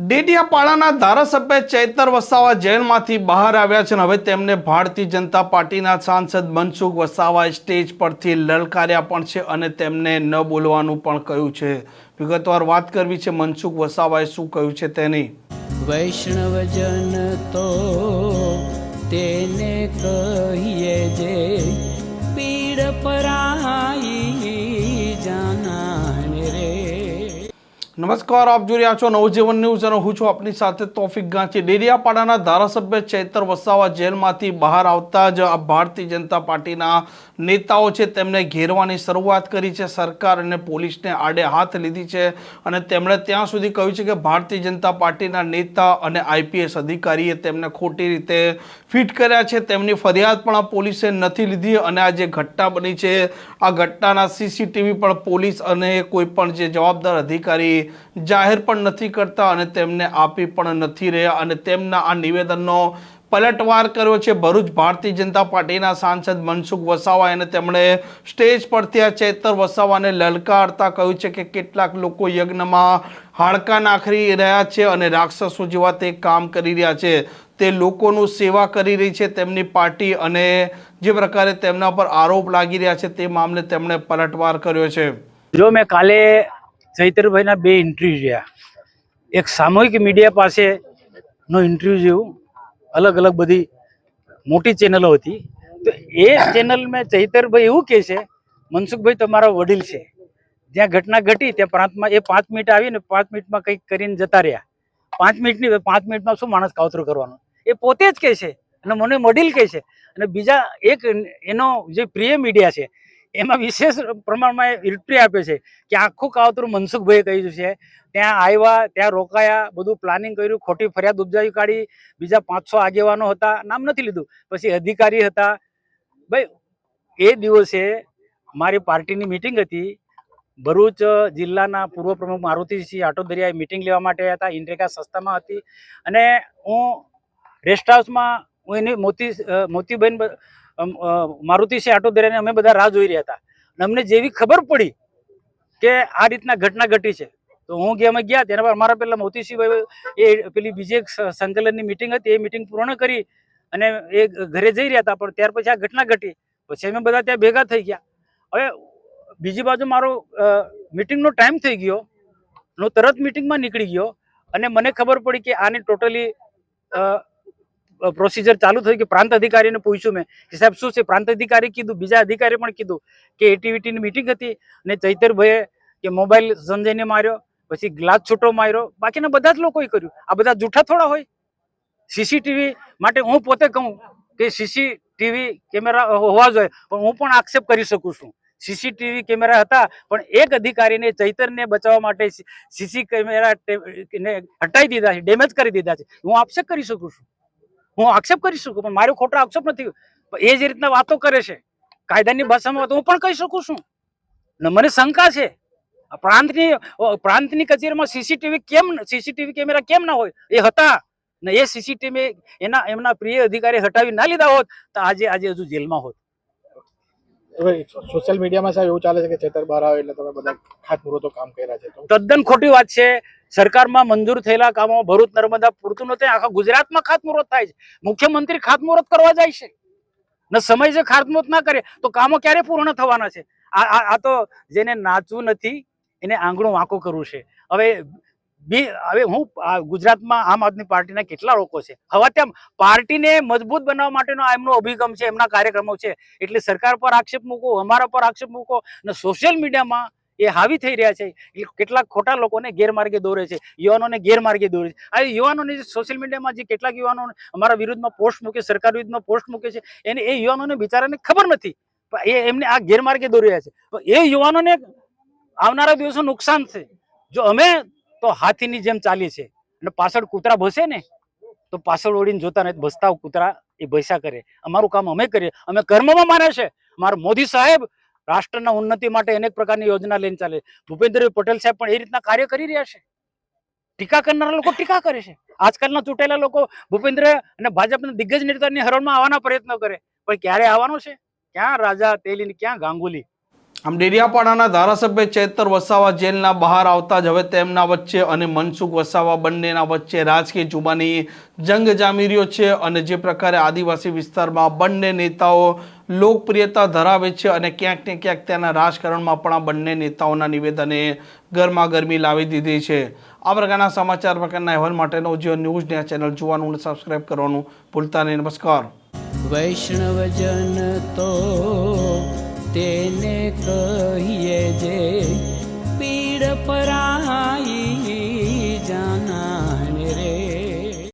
ડેડિયાપાડાના ધારાસભ્ય ચૈતર વસાવા જેલમાંથી બહાર આવ્યા છે અને હવે તેમને ભારતીય જનતા પાર્ટીના સાંસદ મનસુખ વસાવાએ સ્ટેજ પરથી લલકાર્યા પણ છે અને તેમને ન બોલવાનું પણ કહ્યું છે. વિગતવાર વાત કરવી છે મનસુખ વસાવાએ શું કહ્યું છે તેની વૈષ્ણવજન તો તેને કહીએ જે પીડ પરાઈ નમસ્કાર, આપ જોઈ રહ્યા છો નવજીવન ન્યૂઝ અને હું છું આપની સાથે તોફિક ગાંચી. ડેડિયાપાડાના ધારાસભ્ય ચૈતર વસાવા જેલમાંથી બહાર આવતા જ આ ભારતીય જનતા પાર્ટીના નેતાઓ છે તેમને ઘેરવાની શરૂઆત કરી છે. સરકાર અને પોલીસને આડે હાથ લીધી છે અને તેમણે ત્યાં સુધી કહ્યું છે કે ભારતીય જનતા પાર્ટીના નેતા અને આઈપીએસ અધિકારીએ તેમને ખોટી રીતે ફિટ કર્યા છે. તેમની ફરિયાદ પણ આ પોલીસે નથી લીધી અને આ જે ઘટના બની છે, આ ઘટનાના સીસીટીવી પણ પોલીસ અને કોઈ પણ જે જવાબદાર અધિકારી જાહેર પણ નથી કરતા અને તેમને આપી પણ નથી રહ્યા અને તેમના આ નિવેદનનો પલટવાર કર્યો છે. ભરૂચ ભારતીય જનતા પાર્ટીના સાંસદ મનસુખ વસાવા અને તેમણે સ્ટેજ પરથી આ ચેતર વસાવાને લલકારતા કહ્યું છે કે કેટલાક લોકો યજ્ઞમાં હાડકા નાખી રહ્યા છે અને રાક્ષસો જેવા તે કામ કરી રહ્યા છે. તે લોકોનું સેવા કરી રહી છે. તેમની પાર્ટી અને જે પ્રકારે તેમના પર આરોપ લાગી રહ્યા છે તે મામલે તેમણે પલટવાર કર્યો છે. જો મેં કાલે ચૈતરભાઈના બે ઇન્ટરવ્યૂ જોયા એક સામૂહિક મીડિયા પાસેનો ઇન્ટરવ્યુ જેવું અલગ અલગ બધી મોટી ચેનલો હતી. તો એ ચેનલ મેં ચૈતરભાઈ એવું કહે છે, મનસુખભાઈ, તમારા વડીલ છે. જ્યાં ઘટના ઘટી, ત્યાં પ્રાંતમાં એ પાંચ મિનિટ આવી ને પાંચ મિનિટમાં કંઈક કરીને જતા રહ્યા. પાંચ મિનિટની, પાંચ મિનિટમાં શું માણસ કાવતરું કરવાનું? એ પોતે જ કહે છે અને મને વડીલ કહે છે. અને બીજા એક એનો જે પ્રિય મીડિયા છે એમાં વિશેષ પ્રમાણમાં હિસ્ટ્રી આપે છે કે આખું કાવતરું મનસુખભાઈએ કહ્યું છે. ત્યાં આવ્યા, ત્યાં રોકાયા, બધું પ્લાનિંગ કર્યું, ખોટી ફરિયાદ ઉપજાવી કાઢી, બીજા પાંચસો આગેવાનો હતા, નામ નથી લીધું. પછી અધિકારી હતા. ભાઈ, એ દિવસે મારી પાર્ટીની મિટિંગ હતી. ભરૂચ જિલ્લાના પૂર્વ પ્રમુખ મારુતિસિંહ આટોદરિયાએ મિટિંગ લેવા માટે હતા. ઇન્ટ્રેકા સંસ્થામાં હતી. અને હું રેસ્ટ હાઉસમાં હું એની મોતી, મોતીબેન બ- અમ, આટો દરિયાને અમે બધા રાહ જોઈ રહ્યા હતા. અને અમને જેવી ખબર પડી કે આ રીતના ઘટના ઘટી છે. તો હું ગયા અમે ગયા તેના પર અમારા પેલા મોતીસિંહભાઈ એ પેલી બીજી એક સંકલનની મિટિંગ હતી એ મિટિંગ પૂર્ણ કરી અને એ ઘરે જઈ રહ્યા હતા પણ ત્યાર પછી આ ઘટના ઘટી. પછી અમે બધા ત્યાં ભેગા થઈ ગયા. હવે બીજી બાજુ મારો મિટિંગનો ટાઈમ થઈ ગયો હું તરત મિટિંગમાં નીકળી ગયો અને મને ખબર પડી કે આને ટોટલી પ્રોસિજર ચાલુ થઈ કે પ્રાંત અધિકારીને પૂછ્યું મેં કે સાહેબ, શું છે? પ્રાંત અધિકારી કીધું, બીજા અધિકારી પણ કીધું કે એટીવીટીની મિટિંગ હતી અને ચૈતરભાઈએ કે મોબાઈલ સંજયને માર્યો, પછી ગ્લાસ છૂટો માર્યો. બાકીના બધા જ લોકોએ કર્યું. આ બધા જૂઠા થોડા હોય. સીસીટીવી માટે હું પોતે કહું કે સીસીટીવી કેમેરા હોવા જોઈએ, પણ હું પણ આક્ષેપ કરી શકું છું. સીસીટીવી કેમેરા હતા, પણ એક અધિકારીને ચૈતરને બચાવવા માટે સીસી કેમેરા ને હટાવી દીધા છે ડેમેજ કરી દીધા છે. હું આક્ષેપ કરી શકું છું. હું આક્ષેપ કરી શકું, પણ મારો ખોટો આક્ષેપ નથી. એ જે રીતના વાતો કરે છે. કાયદાની ભાષામાં હું પણ કહી શકું છું. ને મને શંકા છે પ્રાંતની પ્રાંતની કચેરીમાં સીસીટીવી કેમ સીસીટીવી કેમેરા કેમ ના હોય? એ હતા. ને એ સીસીટીવી એના, એમના પ્રિય અધિકારી હટાવી ના લીધા હોત, તો આજે આજે હજુ જેલમાં હોત. સોશિયલ મીડિયામાં સાહેબ એવું ચાલે છે કે ચેતર બહાર આવે એટલે તમે બધા ખાતમુહૂર્તો કામ કર્યા છે. તદ્દન ખોટી વાત છે. સરકારમાં મંજૂર થયેલા કામો ભરૂચ, નર્મદા પૂરતું નથી. આખા ગુજરાતમાં ખાતમુહૂર્ત થાય છે. મુખ્યમંત્રી ખાતમુહૂર્ત કરવા જાય છે. ને સમય જે ખાતમુહૂર્ત ના કરે, તો કામો ક્યારે પૂર્ણ થવાના છે? આ આ તો જેને નાચવું નથી, એને આંગણું વાંકું કરવું છે. હવે બી હવે હું ગુજરાતમાં આમ આદમી પાર્ટીના કેટલા લોકો છે? હવે તેમ પાર્ટીને મજબૂત બનાવવા માટેનો એમનો અભિગમ છે, એમના કાર્યક્રમો છે. એટલે સરકાર પર આક્ષેપ મૂકો, અમારા પર આક્ષેપ મૂકો અને સોશિયલ મીડિયામાં એ હાવી થઈ રહ્યા છે. એ કેટલાક ખોટા લોકોને ગેરમાર્ગે દોરે છે, યુવાનોને ગેરમાર્ગે દોરે છે. આ યુવાનોને જે સોશિયલ મીડિયામાં જે કેટલાક યુવાનો અમારા વિરુદ્ધમાં પોસ્ટ મૂકે સરકાર વિરુદ્ધમાં પોસ્ટ મૂકે છે, એને એ યુવાનોને બિચારાને ખબર નથી. એ એમને આ ગેરમાર્ગે દોરી રહ્યા છે. એ યુવાનોને આવનારા દિવસો નુકસાન છે. જો અમે તો હાથીની જેમ ચાલીએ છે. અને પાછળ કૂતરા ભસે ને, તો પાછળ ઓળીને જોતા નથી ભસતા કૂતરા એ ભૈસા કરે. અમારું કામ અમે કરીએ. અમે કર્મમાં માને છે. મારા મોદી સાહેબ રાષ્ટ્રના ઉન્નતિ માટે અનેક પ્રકારની યોજના લઈને ચાલે ભૂપેન્દ્ર પટેલ સાહેબ પણ એ રીતના કાર્ય કરી રહ્યા છે. ટીકા કરનારા લોકો ટીકા કરે છે. આજકાલના ચૂંટાયેલા લોકો ભૂપેન્દ્ર અને ભાજપના દિગ્ગજ નેતાની હરણમાં આવવાના પ્રયત્નો કરે. પણ ક્યારે આવવાનો છે? ક્યાં રાજા તેલી ક્યાં ગાંગુલી? આમ ડેડિયાપાડાના ધારાસભ્ય ચેતર વસાવા જેલના બહાર આવતા જ હવે તેમના વચ્ચે અને મનસુખ વસાવા બંનેના વચ્ચે રાજકીય જુબાની જંગ જામી રહ્યો છે અને જે પ્રકારે આદિવાસી વિસ્તારમાં બંને નેતાઓ લોકપ્રિયતા ધરાવે છે અને ક્યાંક ને ક્યાંક તેના રાજકારણમાં પણ આ બંને નેતાઓના નિવેદને ગરમા ગરમી લાવી દીધી છે. આ પ્રકારના સમાચાર પ્રકારના અહેવાલ માટેનો જે ન્યૂઝને આ ચેનલ જોવાનું અને સબસ્ક્રાઇબ કરવાનું ભૂલતા નહીં. નમસ્કાર. વૈષ્ણવજન તો કહીએ જે